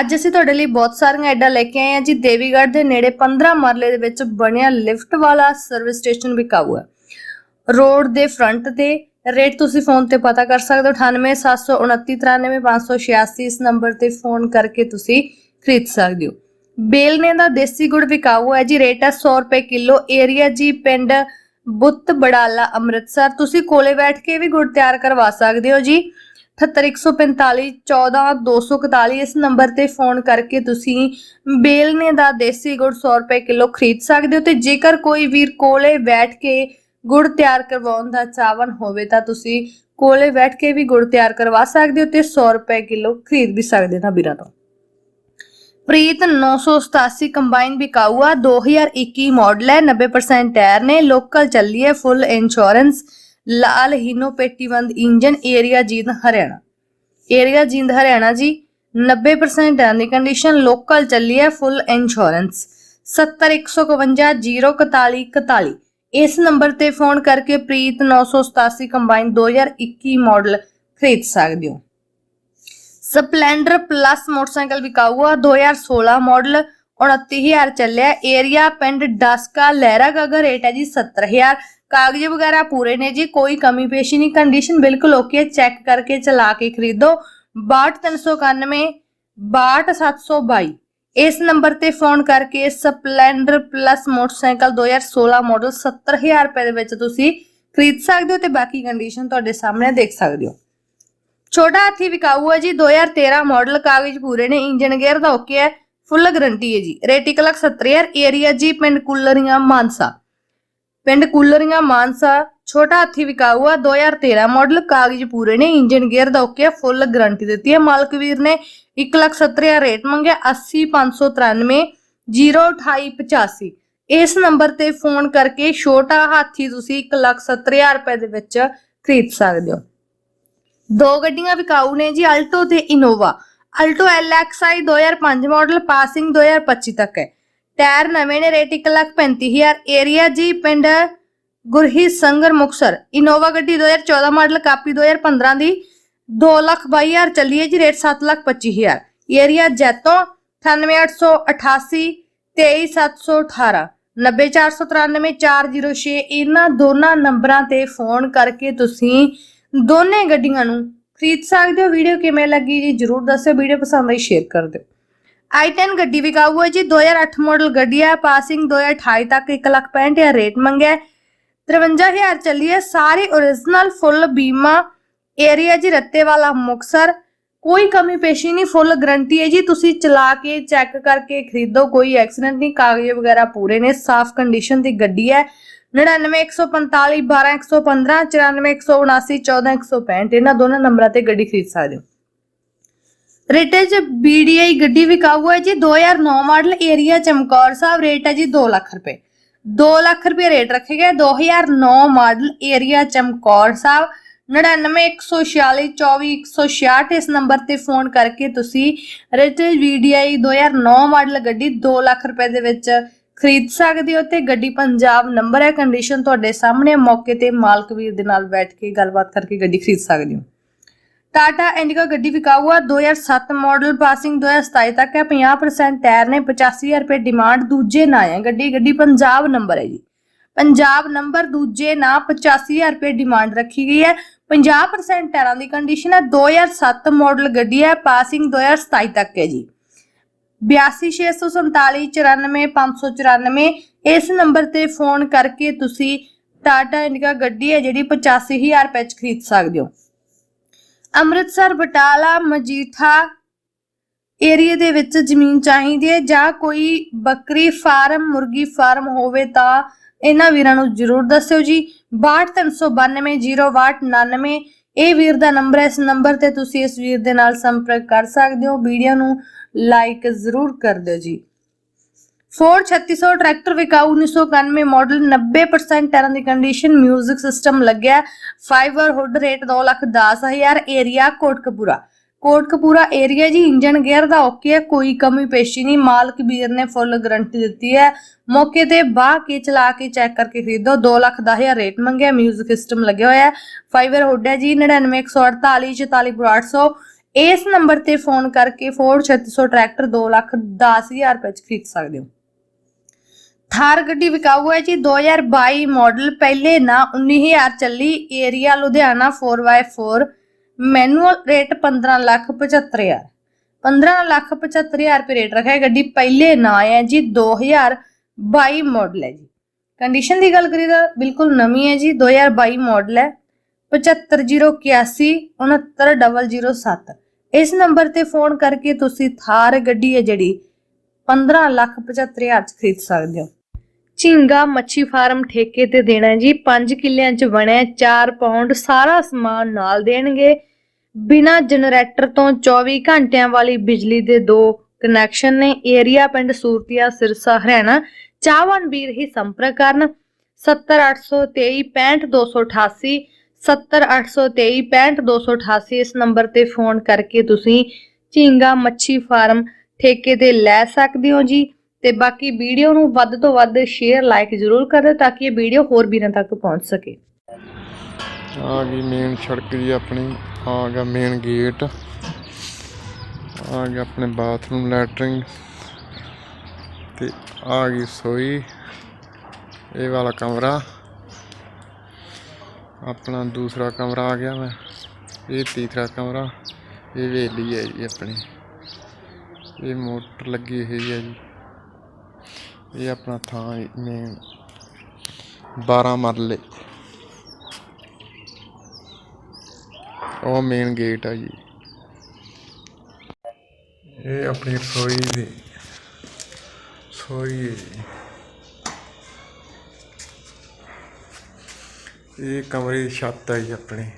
ਅੱਜ ਅਸੀਂ ਤੁਹਾਡੇ ਲਈ ਬਹੁਤ ਸਾਰੀਆਂ ਐਡਾਂ ਲੈ ਕੇ ਆਏ ਹਾਂ ਜੀ। ਦੇਵੀਗੜ੍ਹ ਦੇ ਨੇੜੇ 15 ਮਰਲੇ ਦੇ ਵਿੱਚ ਬਣਿਆ ਲਿਫਟ ਵਾਲਾ ਸਰਵਿਸ ਸਟੇਸ਼ਨ ਵਿਕਾਊ ਹੈ। ਰੋਡ ਦੇ ਫਰੰਟ ਤੇ ਰੇਟ ਤੁਸੀਂ ਫੋਨ ਤੇ ਪਤਾ ਕਰ ਸਕਦੇ ਹੋ। 9879293586 ਇਸ ਨੰਬਰ ਤੇ ਫੋਨ ਕਰਕੇ ਤੁਸੀਂ ਖਰੀਦ ਸਕਦੇ ਹੋ। ਬੇਲਨੇ ਦਾ ਦੇਸੀ ਗੁੜ ਵਿਕਾਊ ਹੈ ਜੀ। ਰੇਟ ਹੈ 100 ਰੁਪਏ ਕਿਲੋ। ਏਰੀਆ ਜੀ ਪਿੰਡ ਬੁੱਤ ਬੜਾਲਾ ਅੰਮ੍ਰਿਤਸਰ। ਤੁਸੀਂ ਕੋਲੇ ਬੈਠ ਕੇ ਵੀ ਗੁੜ ਤਿਆਰ ਕਰਵਾ ਸਕਦੇ ਹੋ ਜੀ। 78145 14241 ਇਸ ਨੰਬਰ ਤੇ ਫੋਨ ਕਰਕੇ ਤੁਸੀਂ ਬੇਲਨੇ ਦਾ ਦੇਸੀ ਗੁੜ 100 ਰੁਪਏ ਕਿਲੋ ਖਰੀਦ ਸਕਦੇ ਹੋ ਤੇ ਜੇਕਰ ਕੋਈ ਵੀਰ ਕੋਲੇ ਬੈਠ ਕੇ ਗੁੜ ਤਿਆਰ ਕਰਵਾਉਣ ਦਾ ਚਾਹਵਨ ਹੋਵੇ ਤਾਂ ਤੁਸੀਂ ਕੋਲੇ ਬੈਠ ਕੇ ਵੀ ਗੁੜ ਤਿਆਰ ਕਰਵਾ ਸਕਦੇ ਹੋ ਤੇ 100 ਰੁਪਏ ਕਿਲੋ ਖਰੀਦ ਵੀ ਸਕਦੇ ਨਾ ਵੀਰਾਂ ਤੋਂ। ਪ੍ਰੀਤ 987 ਕੰਬਾਈਨ ਵਿਕਾਊ ਆ 2021 ਮਾਡਲ ਹੈ 90% ਟਾਇਰ ਨੇ ਲੋਕਲ ਚੱਲੀ ਹੈ ਫੁੱਲ ਇੰਸ਼ੋਰੈਂਸ ਲਾਲ ਹੀਨੋ ਪੇਟੀਬੰਦ engine area Jind Haryana. Area Jind Haryana ji 90% tyre ਦੀ ਕੰਡੀਸ਼ਨ ਲੋਕਲ ਚੱਲੀ ਹੈ ਫੁੱਲ ਇੰਸ਼ੋਰੈਂਸ 70152 ਇਸ ਨੰਬਰ ਤੇ ਫੋਨ ਕਰਕੇ ਪ੍ਰੀਤ 987 ਕੰਬਾਈਨ 2021 ਮਾਡਲ ਖਰੀਦ ਸਕਦੇ ਹੋ। ਸਪਲੈਂਡਰ ਪਲੱਸ ਮੋਟਰਸਾਈਕਲ ਵਿਕਾਊ ਆ 2016 ਮਾਡਲ 29000 ਚੱਲਿਆ। ਏਰੀਆ ਪਿੰਡ ਡਸਕਾ ਲਹਿਰਾ ਗਾਗਾ ਰੇਟ ਹੈ ਜੀ 70000 ਕਾਗਜ਼ ਵਗੈਰਾ ਪੂਰੇ ਨੇ ਜੀ, ਕੋਈ ਕਮੀ ਪੇਸ਼ੀ ਨਹੀਂ ਕੰਡੀਸ਼ਨ ਬਿਲਕੁਲ ਓਕੇ ਚੈੱਕ ਕਰਕੇ ਚਲਾ ਕੇ ਖਰੀਦੋ। 62391 62722 ਇਸ ਨੰਬਰ ਤੇ ਫੋਨ ਕਰਕੇ ਸਪਲੈਂਡਰ ਪਲੱਸ ਮੋਟਰਸਾਈਕਲ 2016 ਮਾਡਲ 70000 ਰੁਪਏ ਦੇ ਵਿੱਚ ਤੁਸੀਂ ਖਰੀਦ ਸਕਦੇ ਹੋ ਤੇ ਬਾਕੀ ਕੰਡੀਸ਼ਨ ਤੁਹਾਡੇ ਸਾਹਮਣੇ ਦੇਖ ਸਕਦੇ ਹੋ। ਛੋਟਾ ਹਾਥੀ ਵਿਕਾਊ ਹੈ ਜੀ 2013 ਮਾਡਲ ਕਾਗਜ਼ ਪੂਰੇ ਨੇ ਇੰਜਨ ਗੇਅਰ ਦਾ ਓਕੇ ਹੈ ਫੁੱਲ ਗਰੰਟੀ ਹੈ ਜੀ। ਰੇਟੀ 1 ਲੱਖ 70000 ਏਰੀਆ ਜੀ ਪਿੰਡ ਕੁੱਲਰੀਆਂ ਮਾਨਸਾ। ਪਿੰਡ ਕੁੱਲਰੀਆਂ ਮਾਨਸਾ, ਛੋਟਾ ਹਾਥੀ ਵਿਕਾਊ ਆ 2013 ਮਾਡਲ ਕਾਗਜ਼ ਪੂਰੇ ਨੇ ਇੰਜਨ ਗੇਅਰ ਦਾ ਓਕੇ ਫੁੱਲ ਗਾਰੰਟੀ ਦਿੱਤੀ ਹੈ। ਮਾਲਕ ਵੀਰ ਨੇ 1 ਲੱਖ 70000 ਰੇਟ ਮੰਗਿਆ 80593 02885 ਇਸ ਨੰਬਰ ਤੇ ਫੋਨ ਕਰਕੇ ਛੋਟਾ ਹਾਥੀ ਤੁਸੀਂ 1 ਲੱਖ 70000 ਰੁਪਏ ਦੇ ਵਿੱਚ ਖਰੀਦ ਸਕਦੇ ਹੋ। ਦੋ ਗੱਡੀਆਂ ਵਿਕਾਊ ਨੇ ਜੀ, ਅਲਟੋ ਤੇ Innova. Alto LXI 2005 model, passing 2025 ਤੱਕ ਹੈ। ਟਾਇਰ ਨਵੇਂ ਨੇ ਰੇਟ 135000 ਏਰੀਆ ਜੀ ਪਿੰਡ ਗੁਰਹੀ ਸੰਗਰ ਮੁਕਸਰ। ਇਨੋਵਾ ਗੱਡੀ 2014 ਮਾਡਲ ਕਾਪੀ 2015 ਦੀ 222000 ਚੱਲੀ ਹੈ ਜੀ, ਰੇਟ 725000 ਏਰੀਆ ਜੈਤੋ 98888 23718 90493 ਇਹਨਾਂ ਦੋਨਾਂ ਨੰਬਰਾਂ ਤੇ ਫੋਨ ਕਰਕੇ ਤੁਸੀਂ ਦੋਨੇ ਗੱਡੀਆਂ ਨੂੰ ਖਰੀਦ ਸਕਦੇ ਹੋ। ਵੀਡੀਓ ਕਿਵੇਂ ਲੱਗੀ ਜੀ, ਜਰੂਰ ਦੱਸਿਓ। ਵੀਡੀਓ ਪਸੰਦ ਆਈ, ਸ਼ੇਅਰ ਕਰ ਦਿਓ। I10 ਗੱਡੀ ਵਿਕਾਊ ਹੈ ਜੀ 2008 ਮਾਡਲ ਗੱਡੀ ਹੈ ਪਾਸਿੰਗ 2028 ਤੱਕ 165000 ਰੇਟ ਮੰਗਿਆ ਹੈ। 53000 ਚੱਲੀ ਹੈ, ਸਾਰੇ origignal ਫੁੱਲ ਬੀਮਾ ਏਰੀਆ ਜੀ, ਰੱਤੇ ਵਾਲਾ ਮੁਕਸਰ ਕੋਈ ਕਮੀ ਪੇਸ਼ੀ ਨਹੀਂ ਫੁੱਲ ਗਰੰਟੀ ਹੈ ਜੀ, ਤੁਸੀਂ ਚਲਾ ਕੇ ਚੈੱਕ ਕਰਕੇ ਖਰੀਦੋ, ਕੋਈ ਐਕਸੀਡੈਂਟ ਨਹੀਂ, ਕਾਗਜ਼ ਵਗੈਰਾ ਪੂਰੇ ਨੇ, ਸਾਫ਼ ਕੰਡੀਸ਼ਨ ਦੀ ਗੱਡੀ ਹੈ। 99145 12115 94179 14165 ਇਹਨਾਂ ਦੋਨਾਂ ਨੰਬਰਾਂ ਤੇ ਗੱਡੀ ਖਰੀਦ ਸਕਦੇ ਹੋ। ਰੇਟੇਜ BDI ਗੱਡੀ ਵਿਕਾਊ ਹੈ ji 2009 model area Chamkaur Sahib, rate ਹੈ ਜੀ 2 ਲੱਖ ਰੁਪਏ। 2 ਲੱਖ ਰੁਪਏ ਰੇਟ ਰੱਖੇ ਗਏ 2009 ਮਾਡਲ ਏਰੀਆ ਚਮਕੌਰ ਸਾਹਿਬ। 9914424166 ਇਸ ਨੰਬਰ ਤੇ ਫੋਨ ਕਰਕੇ ਤੁਸੀਂ ਰੇਟੇਜ BDI 2009 ਮਾਡਲ ਗੱਡੀ 2 ਲੱਖ ਰੁਪਏ ਦੇ ਵਿੱਚ ਖਰੀਦ ਸਕਦੇ ਹੋ ਤੇ ਗੱਡੀ ਪੰਜਾਬ ਨੰਬਰ ਹੈ। ਕੰਡੀਸ਼ਨ ਤੁਹਾਡੇ ਸਾਹਮਣੇ ਮੌਕੇ ਤੇ ਮਾਲਕ ਵੀਰ ਦੇ ਨਾਲ ਬੈਠ ਕੇ ਗੱਲਬਾਤ ਕਰਕੇ ਗੱਡੀ ਖਰੀਦ ਸਕਦੇ ਹੋ। ਟਾਟਾ ਇੰਡੀਕਾ ਗੱਡੀ ਵਿਕਾਊ ਆ 2007 ਮਾਡਲ ਪਾਸਿੰਗ 2027 ਤੱਕ ਹੈ 50% ਟਾਇਰ ਨੇ 85000 ਰੁਪਏ ਡਿਮਾਂਡ ਦੂਜੇ ਨਾਂ ਹੈ। ਗੱਡੀ ਗੱਡੀ ਪੰਜਾਬ ਨੰਬਰ ਹੈ ਜੀ। ਪੰਜਾਬ ਨੰਬਰ ਦੂਜੇ ਨਾਂ 85000 ਰੁਪਏ ਡਿਮਾਂਡ ਰੱਖੀ ਗਈ ਹੈ। 50% ਟਾਇਰਾਂ ਦੀ ਕੰਡੀਸ਼ਨ ਹੈ 2007 ਮਾਡਲ ਗੱਡੀ ਹੈ, ਪਾਸਿੰਗ 2027 ਤੱਕ ਹੈ ਜੀ। 8264494594 ਇਸ ਨੰਬਰ ਤੇ ਫੋਨ ਕਰਕੇ ਤੁਸੀਂ ਟਾਟਾ ਇੰਡੀਕਾ ਗੱਡੀ ਹੈ, ਜਿਹੜੀ 85000 ਰੁਪਏ ਚ ਖਰੀਦ ਸਕਦੇ ਹੋ। ਅੰਮ੍ਰਿਤਸਰ, ਬਟਾਲਾ, ਮਜੀਠਾ ਏਰੀਆ ਦੇ ਵਿੱਚ ਜ਼ਮੀਨ ਚਾਹੀਦੀ ਹੈ ਜਾਂ ਕੋਈ ਬੱਕਰੀ ਫਾਰਮ, ਮੁਰਗੀ ਫਾਰਮ ਹੋਵੇ ਤਾਂ ਇਹਨਾਂ ਵੀਰਾਂ ਨੂੰ ਜਰੂਰ ਦੱਸਿਓ ਜੀ। 62392 099 ਇਹ ਵੀਰ ਦਾ ਨੰਬਰ ਹੈ। ਇਸ ਨੰਬਰ ਤੇ ਤੁਸੀਂ ਇਸ ਵੀਰ ਦੇ ਨਾਲ ਸੰਪਰਕ ਕਰ ਸਕਦੇ ਹੋ। ਵੀਡੀਓ ਨੂੰ ਲਾਈਕ ਜ਼ਰੂਰ ਕਰ ਦਿਓ ਜੀ। ਫੋਰਡ 3600 ਟਰੈਕਟਰ ਵਿਕਾਊ 1991 ਮਾਡਲ 90% ਟਾਇਰਾਂ ਦੀ ਕੰਡੀਸ਼ਨ ਮਿਊਜ਼ਿਕ ਸਿਸਟਮ ਲੱਗਿਆ fibre hood rate 2 lakh 10000 area Kotkapura. Kotkapura area ji engine gear ਦਾ ਓਕੇ ਹੈ, ਕੋਈ ਕਮੀ ਪੇਸ਼ੀ ਨਹੀਂ, ਮਾਲਕ ਵੀਰ ਨੇ ਫੁੱਲ ਗਾਰੰਟੀ ਦਿੱਤੀ ਹੈ। ਮੌਕੇ ਤੇ ਬਾਹ ਕੇ ਚਲਾ ਕੇ ਚੈੱਕ ਕਰਕੇ ਖਰੀਦੋ 2 ਲੱਖ 10000 ਰੇਟ ਮੰਗਿਆ ਮਿਊਜ਼ਿਕ ਸਿਸਟਮ ਲੱਗਿਆ ਹੋਇਆ ਹੈ। ਫਾਈਬਰ ਹੁੱਡ ਹੈ ਜੀ 99148 44800 ਇਸ ਨੰਬਰ ਤੇ ਫੋਨ ਕਰਕੇ ਫੋਰਡ 3600 ਟਰੈਕਟਰ 2 ਲੱਖ 10000 ਰੁਪਏ ਚ ਖਰੀਦ ਸਕਦੇ ਹੋ। ਥਾਰ ਗੱਡੀ ਵਿਕਾਊ ਹੈ ਜੀ। 2022 ਮਾਡਲ ਪਹਿਲੇ ਨਾ 19000 ਚੱਲੀ। Area Ludhiana 4x4 manual rate 15 lakh 75000 15 lakh 75000 ਰੁਪਏ ਰੇਟ ਰੱਖਿਆ। ਗੱਡੀ ਪਹਿਲੇ ਨਾ ਹੈ ਜੀ। 2022 ਮਾਡਲ ਹੈ ਜੀ। ਕੰਡੀਸ਼ਨ ਦੀ ਗੱਲ ਕਰੀਏ ਤਾਂ ਬਿਲਕੁਲ ਨਵੀਂ ਹੈ ਜੀ। 2022 ਮਾਡਲ ਹੈ। 75081 69007 ਇਸ ਨੰਬਰ ਤੇ ਫੋਨ ਕਰਕੇ ਤੁਸੀਂ ਥਾਰ ਗੱਡੀ ਹੈ ਜਿਹੜੀ 15 ਲੱਖ 75000 ਚ ਖਰੀਦ ਸਕਦੇ ਹੋ। ਝਿੰਗਾ ਮੱਛੀ ਫਾਰਮ ਠੇਕੇ ਤੇ ਦੇਣਾ ਜੀ। 5 ਕਿੱਲਿਆਂ ਚ ਬਣਿਆ 4 ਪਾਉਂਡ ਸਾਰਾ ਸਮਾਨ ਨਾਲ ਦੇਣਗੇ। ਬਿਨਾ ਜਨਰੇਟਰ ਤੋਂ 24 ਘੰਟਿਆਂ ਵਾਲੀ ਬਿਜਲੀ ਦੇ ਦੋ ਕਨੈਕਸ਼ਨ ਨੇ। ਏਰੀਆ ਪਿੰਡ ਸੂਰਤੀਆ, ਸਿਰਸਾ, ਹਰਿਆਣਾ। ਚਾਹਵਾਨ ਵੀਰ ਹੀ ਸੰਪਰਕ ਕਰਨ। 70823 65288 70823 65288 ਇਸ ਨੰਬਰ ਤੇ ਫੋਨ ਕਰਕੇ ਤੁਸੀਂ ਝਿੰਗਾ ਮੱਛੀ ਫਾਰਮ ਠੇਕੇ ਤੇ ਲੈ ਸਕਦੇ ਹੋ ਜੀ। ਤੇ ਬਾਕੀ ਵੀਡੀਓ ਨੂੰ ਵੱਧ ਤੋਂ ਵੱਧ ਸ਼ੇਅਰ ਲਾਈਕ ਜ਼ਰੂਰ ਕਰੋ ਤਾਂ ਕਿ ਇਹ ਵੀਡੀਓ ਹੋਰ ਵੀਰਾਂ ਤੱਕ ਪਹੁੰਚ ਸਕੇ। ਆ ਗਈ ਮੇਨ ਸੜਕ ਜੀ ਆਪਣੀ, ਆ ਗਿਆ ਮੇਨ ਗੇਟ ਆ ਗਿਆ ਆਪਣੇ ਬਾਥਰੂਮ ਲੈਟਰਿੰਗ ਤੇ ਆ ਗਈ ਸੋਈ, ਇਹ ਵਾਲਾ ਕਮਰਾ, ਆਪਣਾ ਦੂਸਰਾ ਕਮਰਾ ਆ ਗਿਆ ਮੈਂ, ਇਹ ਤੀਸਰਾ ਕਮਰਾ, ਇਹ ਵੇਲੀ ਹੈ ਜੀ ਆਪਣੀ, ਇਹ ਮੋਟਰ ਲੱਗੀ ਹੋਈ ਹੈ ਜੀ। ਇਹ ਆਪਣਾ ਥਾਂ ਮੇਨ 12 ਮਰਲੇ। ਉਹ ਮੇਨ ਗੇਟ ਆ ਜੀ। ਇਹ ਆਪਣੀ ਰਸੋਈ ਦੀ ਰਸੋਈ ਹੈ ਜੀ। ਇਹ ਕਮਰੇ ਦੀ ਛੱਤ ਹੈ ਜੀ ਆਪਣੀ।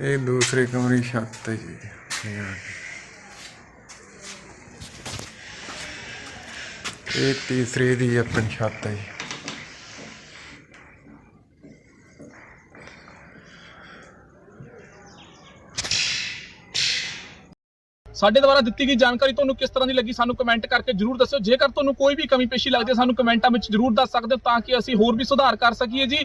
ਇਹ ਦੂਸਰੇ ਕਮਰੇ ਛੱਤ ਹੈ ਜੀ। ਇਹ ਤੀਸਰੇ ਦੀ ਆਪਣੀ ਛੱਤ ਹੈ ਜੀ। ਸਾਡੇ ਦੁਆਰਾ ਦਿੱਤੀ ਗਈ ਜਾਣਕਾਰੀ ਤੁਹਾਨੂੰ ਕਿਸ ਤਰ੍ਹਾਂ ਦੀ ਲੱਗੀ ਸਾਨੂੰ ਕਮੈਂਟ ਕਰਕੇ ਜਰੂਰ ਦੱਸਿਓ। ਜੇਕਰ ਤੁਹਾਨੂੰ ਕੋਈ ਵੀ ਕਮੀ ਪੇਸ਼ੀ ਲੱਗਦੀ ਹੈ, ਸਾਨੂੰ ਕਮੈਂਟਾਂ ਵਿੱਚ ਜਰੂਰ ਦੱਸ ਸਕਦੇ ਹੋ ਤਾਂ ਕਿ ਅਸੀਂ ਹੋਰ ਵੀ ਸੁਧਾਰ ਕਰ ਸਕੀਏ ਜੀ।